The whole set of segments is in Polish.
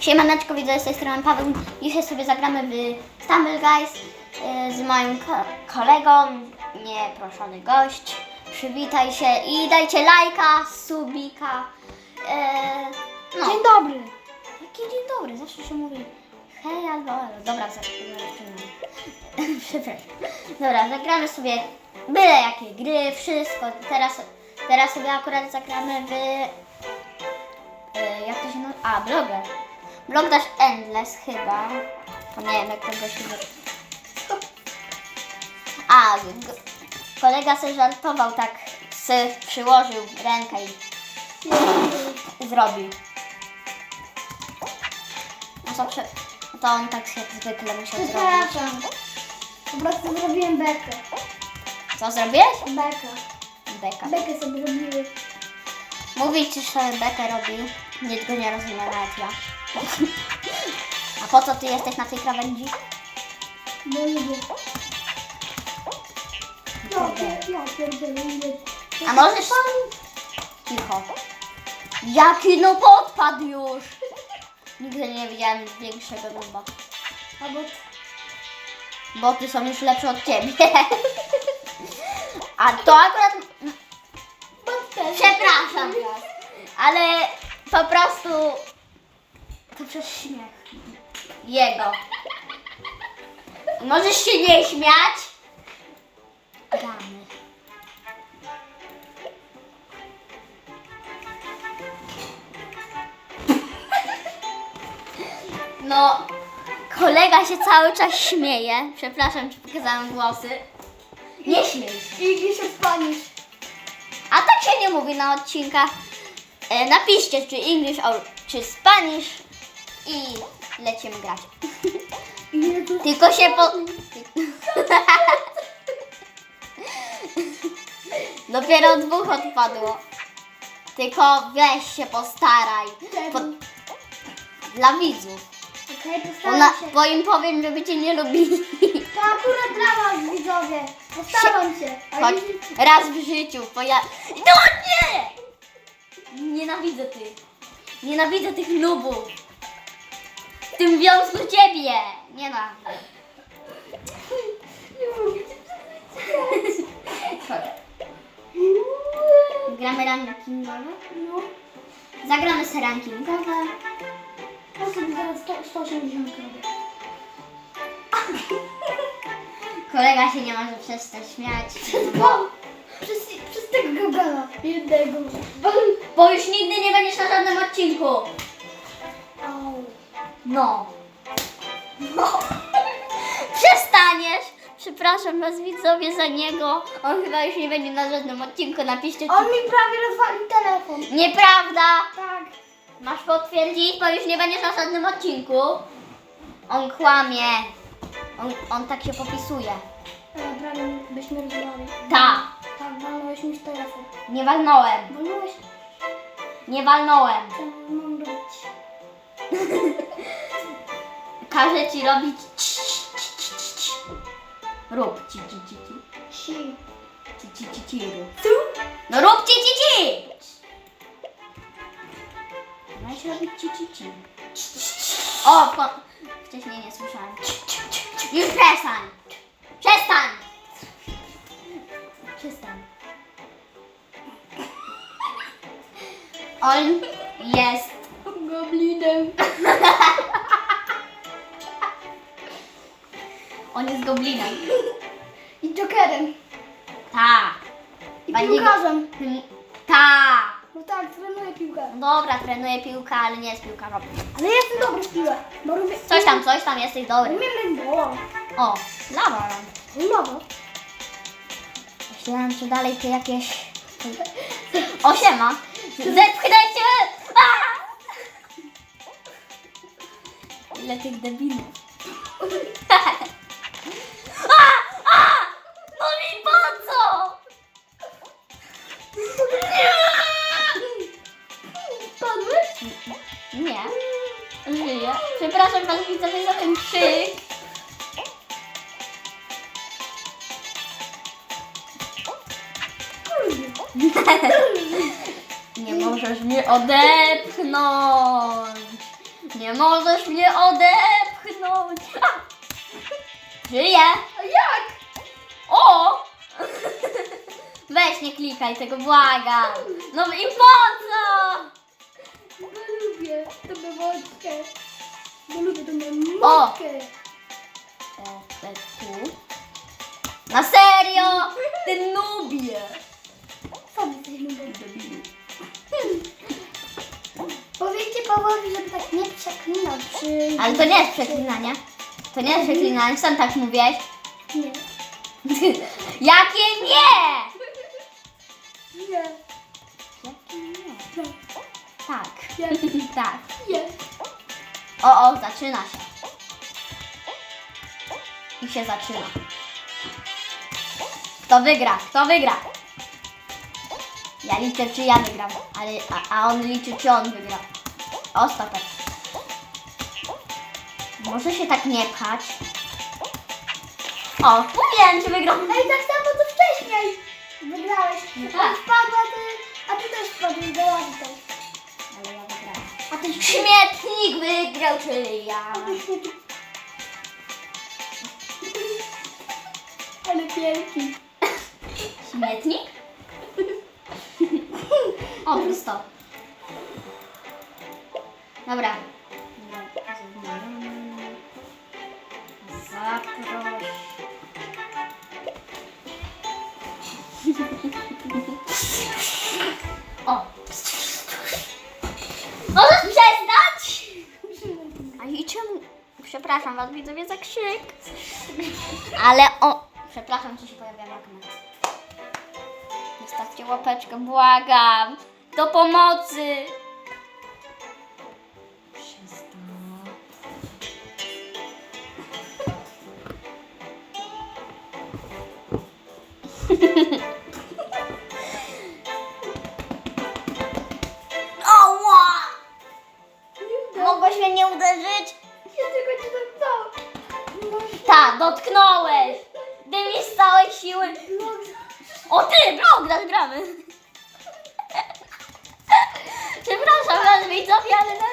Siemaneczko, widzę z tej strony Paweł. Dzisiaj sobie zagramy w Stumble Guys e, z moim ko- kolegą, nieproszony gość. Przywitaj się i dajcie lajka, subika. E, no. Dzień dobry. Jaki dzień dobry, zawsze się mówi hej albo elo. Dobra, zaczynamy. Przepraszam. Dobra, zagramy sobie byle jakie gry, wszystko. Teraz, teraz sobie akurat zagramy w... e, jak to się nazywa? A, Blogger. Blog Dash Endless chyba. To nie wiem jak tego się. A, kolega sobie żartował tak, se przyłożył rękę i zrobił. No to, to on tak jak zwykle musiał zrobić. Przepraszam. Po prostu zrobiłem bekę. Co zrobiłeś? Beka. Beka. Bekę sobie zrobiły. Mówić, że sobie bekę robił. Nic go nie rozumie nawet ja. A po co ty jesteś na tej krawędzi? Bo lubię. Ja, pier- ja pierdolę. A możesz... Cicho. Jaki no podpadł już! Nigdy nie widziałem większego nuba. Albo Boty są już lepsze od ciebie. A to akurat... Przepraszam. Ale po prostu... To przez śmiech. Jego. Możesz się nie śmiać? Gramy. No, kolega się cały czas śmieje. Przepraszam, ci pokazałam włosy. Nie śmiej się. I się. A tak się nie mówi na odcinkach. E, napiszcie, czy English or, czy Spanish i lecimy grać. Tylko się po... Dopiero dwóch odpadło. Tylko weź się postaraj. Po... Dla widzów. Okej, Bo, postaram na, się. bo im powiem, żeby cię nie lubili. To akurat dla was, widzowie. Postaram się. Ale Choć jeśli- raz w życiu, bo ja... No nie! Nienawidzę tych. Nienawidzę tych nubów. W tym związku ciebie. Nie Chodź. Gramy rankingowe? No. Zagramy sobie rankingowe. Ja sobie zaraz 100, 180 robię. Kolega się nie może przestać śmiać. Bo, Przez, przez tego gałgana. Jednego. bo już nigdy nie będziesz na żadnym odcinku. No. No. Przestaniesz. Przepraszam was widzowie za niego. On chyba już nie będzie na żadnym odcinku. Napiszcie On mi prawie rozwalił telefon. Nieprawda. Tak. Masz potwierdzić, bo już nie będziesz na żadnym odcinku. On kłamie. On, on tak się popisuje. E, prawie byśmy rozwalali. Tak. Tak, walnąłeś mi w telefon. Nie walnąłem. Walnąłeś? Nie walnąłem. Co mam robić? Każę ci robić ci, ci, ci, ci, ci. Rób ci, ci, ci, ci. Si. Ci, ci, ci, ci, rób. Tu? No rób ci, ci, ci. Masz robić ci, ci, ci. O, po... wcześniej nie słyszałem. Już przestań. Przestań. Przestań. On jest Goblinem. On jest goblinem. I jokerem. Tak. I Będzie piłkarzem. Tak. No tak, trenuję piłkę. Dobra, trenuję piłkę, ale nie jest piłkarzem. Ale jestem dobry w piłę. Bo robię... Coś tam, coś tam, jesteś dobry. Umiem bola. O, lawa. Lawa. Myślałem, że dalej ty jakieś... O, siema. Ile tych debilów. A! A! No mi po co? Padłeś? Nie. Żyję. Przepraszam was widzowie za ten krzyk. Nie możesz mnie odepchnąć. Nie możesz mnie odepchnąć. A! Żyję. A jak? O! Weź nie klikaj tego, błagam. No i po co? Bo lubię tą emotkę. Bo lubię tą O! emotkę. O, te tu. Na serio? Ty nubie. Sam jesteś nubem. Powiedzcie Pawłowi, żeby tak nie przeklinał przy... Ale to nie jest przeklinanie. To nie jest przeklinanie, sam tak mówiłeś. Nie. Jakie nie? Nie. Jakie nie? Tak. Tak. Nie. O, o, zaczyna się. I się zaczyna. Kto wygra? Kto wygra? Ja liczę, czy ja wygram, ale, a, a on liczy, czy on wygra. Ostatecznie. Może się tak nie pchać. O, mówiłem, czy wygram. Ej, tak samo co wcześniej. Wygrałeś. No Tak. Wpadła ty, a ty też wpadłeś do łapy. Ale ja wygrałem. A ty Śmietnik wygrał, czyli ja. Ale wielki. Śmietnik? O, prosto. Dobra. Zaproś. O. Możesz przestać? A i czemu? Przepraszam was widzowie za krzyk. Ale o... Przepraszam, co się pojawia oknie. Zostawcie łapeczkę, błagam. Do pomocy. Przestań. Oła! Mogłeś mnie nie uderzyć? Ja tylko ci dotknąłem. Tak, dotknąłeś. Ty, blok, gramy. Przepraszam was widzowie, ale no,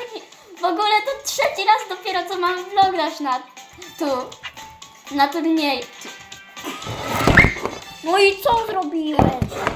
w ogóle to trzeci raz dopiero co mam vlog nasz na tu, na turnieju. No i co zrobiłeś?